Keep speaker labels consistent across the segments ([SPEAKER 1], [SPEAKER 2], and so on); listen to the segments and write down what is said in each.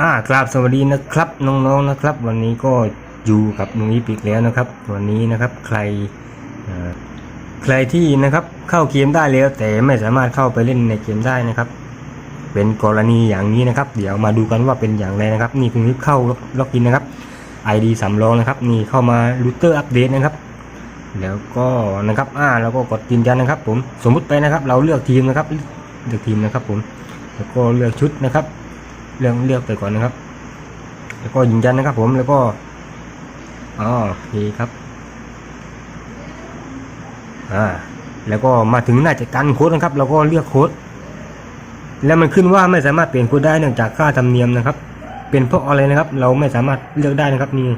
[SPEAKER 1] อ่ากราบสวัสดีนะครับน้องๆนะครับ วันนี้ก็อยู่กับนุ้ยปีกแล้วนะครับ วันนี้นะครับใครใครที่นะครับเข้าเกมได้แล้ว แต่ไม่สามารถเข้าไปเล่นในเกมได้นะครับ เป็นกรณีอย่างนี้นะครับ เดี๋ยวมาดูกันว่าเป็นอย่างไรนะครับ นี่คุณนิฟเข้าล็อกอินนะครับ ID สำรองนะครับนี่เข้ามารูเตอร์อัปเดตนะครับ แล้วก็นะครับอ่าแล้วก็กดยืนยันนะครับ ผมสมมุติไปนะครับ เราเลือกทีมนะครับเลือกทีมนะครับ ผมแล้วก็เลือกชุดนะครับ เลือกเลือกไปก่อนนะครับ แล้วก็ยืนยันนะครับ ผมแล้วก็อ๋อโอเคครับ อ่า แล้วก็มาถึงหน้าจัดการโค้ดนะครับเราก็เลือกโค้ดแล้วมันขึ้นว่าไม่สามารถเปลี่ยนโค้ดได้เนื่องจากค่าธรรมเนียมนะครับ เป็นเพราะอะไรนะครับ เราไม่สามารถเลือกได้นะครับนี่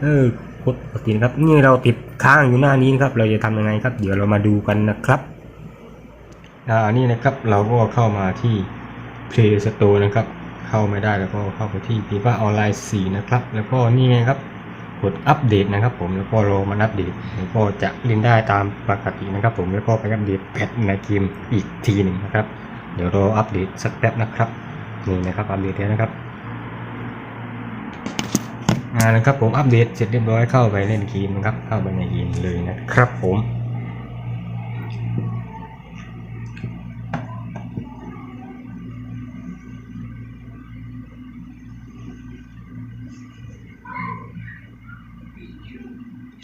[SPEAKER 1] เออโค้ดปกตินะครับ นี่เราติดค้างอยู่หน้านี้นะครับ เราจะทำยังไงครับ เดี๋ยวเรามาดูกันนะครับ อ่านี่นะครับเราก็เข้ามาที่ Play Store นะครับ เข้าไม่ได้แล้วก็เข้าไปที่ FIFA Online 4 นะครับ แล้วก็นี่ไงครับกดอัปเดตนะครับผมแล้วก็รอมันอัปเดตแล้วก็จะเล่นได้ตามปกตินะครับผมแล้วก็ไปอัปเดตแพทในเกมอีกทีหนึ่งนะครับ เดี๋ยวรออัปเดตสักแป๊บนะครับนี่นะครับอัปเดตแล้วนะครับอ่านะครับผมอัปเดตเสร็จเรียบร้อยเข้าไปเล่นเกมนะครับเข้าไปในเกมเลยนะครับผม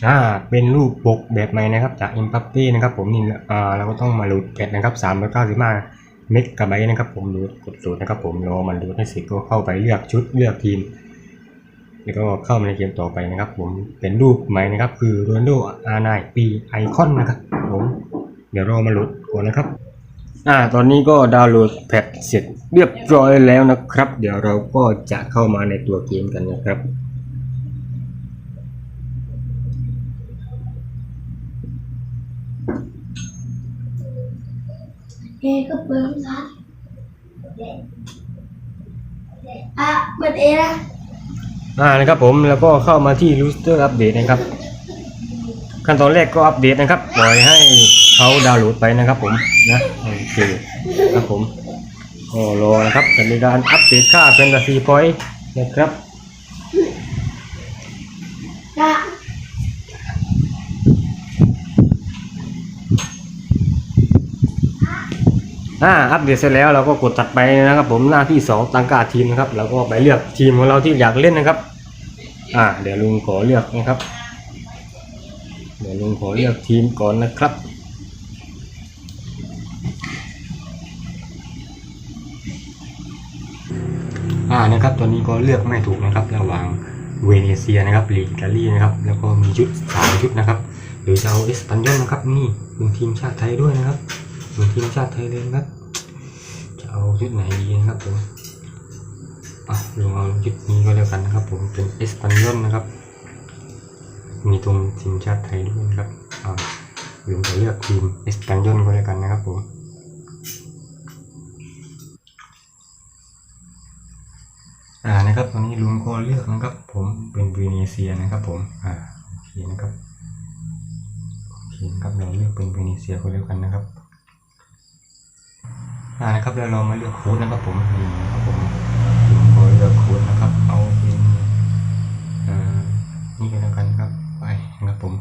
[SPEAKER 1] อ่าเป็นรูปปกแบบใหม่นะครับจากอิมพัปปี้นะครับผมนี่อ่าเราก็ต้องมาโหลดแพทนะครับ395เมกะไบต์นะครับผมโหลดกดโหลดนะครับผมรอมันโหลดให้เสร็จก็เข้าไปเลือกชุดเลือกทีม แล้วก็เข้ามาในเกมต่อไปนะครับ ผมเป็นรูปใหม่นะครับ คือโรนโดอาร์ไนปีไอคอนนะครับผมเดี๋ยวรอมาโหลดก่อนนะครับอ่าตอนนี้ก็ดาวน์โหลดแพทเสร็จเรียบร้อยแล้วนะครับ เดี๋ยวเราก็จะเข้ามาในตัวเกมกันนะครับ
[SPEAKER 2] เอก็เปิดนะอะเปิดเอนะ
[SPEAKER 1] อ่านะครับผมแล้วก็เข้ามาที่ Rooster Update นะครับ ขั้นตอนแรกก็อัปเดตนะครับ ปล่อยให้เขาดาวน์โหลดไปนะครับผมนะโอเคครับผมก็รอนะครับจะมีการอัปเดตค่า Fantasy Point นะครับ
[SPEAKER 2] นะ
[SPEAKER 1] อ่าอัปเดตเสร็จแล้วเราก็กดตัดไปนะครับผมหน้าที่สองตั้งค่าทีมนะครับเราก็ไปเลือกทีมของเราที่อยากเล่นนะครับ อ่า เดี๋ยวลุงขอเลือกนะครับ เดี๋ยวลุงขอเลือกทีมก่อนนะครับอ่านะครับตอนนี้ก็เลือกไม่ถูกนะครับ ระหว่างเวเนเซียนะครับลีกอิตาลีนะครับ แล้วก็มีชุดสามชุดนะครับ หรือจะเอาเอสปันยอลนะครับนี่เป็นทีมชาติไทยด้วยนะครับ ทีมชาติไทยเลยนะครับ จะเอาชุดไหนดีนะครับผมอะลองเอาชุดนี้ก็แล้วกันนะครับ ผมเป็นเอสปันยอลนะครับ มีตรงทีมชาติไทยด้วยนะครับอ่าลุงจะเลือกทีมเอสปันยอลก็แล้วกันนะครับผมอ่านะครับตอนนี้ลุงก็เลือกนะครับ ผมเป็นเวเนเซียนะครับ ผมอ่าโอเคนะครับโอเคนะครับเราเลือกเป็นเวเนเซียก็แล้วกันนะครับ อ่านะครับแล้วเรามาเลือกค้ดนะครับผมนี่ครับผมลุงเลือกค้ดนะครับ เอาเป็นอ่านี่ก็แล้วกันครับไปนะครับผม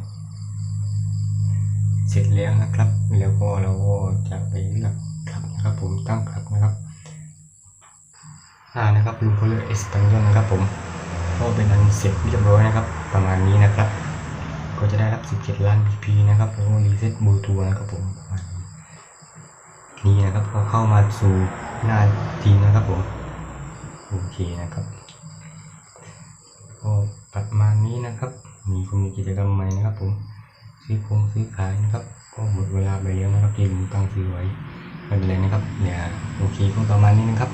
[SPEAKER 1] เสร็จแล้วนะครับ แล้วก็เราก็จะไปเลือกคลับนะครับ ผมตั้งคลับนะครับอ่านะครับลุงก็เลือกเอสปันยอลนะครับผมก็เป็นอันเสร็จเรียบร้อยนะครับ ประมาณนี้นะครับ ก็จะได้รับ 17 ล้าน PP นะครับแล้วก็รีเซ็ตบูทัวนะครับผม นี่นะครับก็เข้ามาสู่หน้าทีนะครับผมโอเคนะครับก็ประมาณนี้นะครับ มีคงมีกิจกรรมใหม่นะครับผมซื้อคงซื้อขายนะครับก็หมดเวลาไปแล้วนะครับที่ลุงตั้งซื้อไว้ไม่เป็นไรนะครับเดี๋ยวโอเคก็ประมาณนี้นะครับ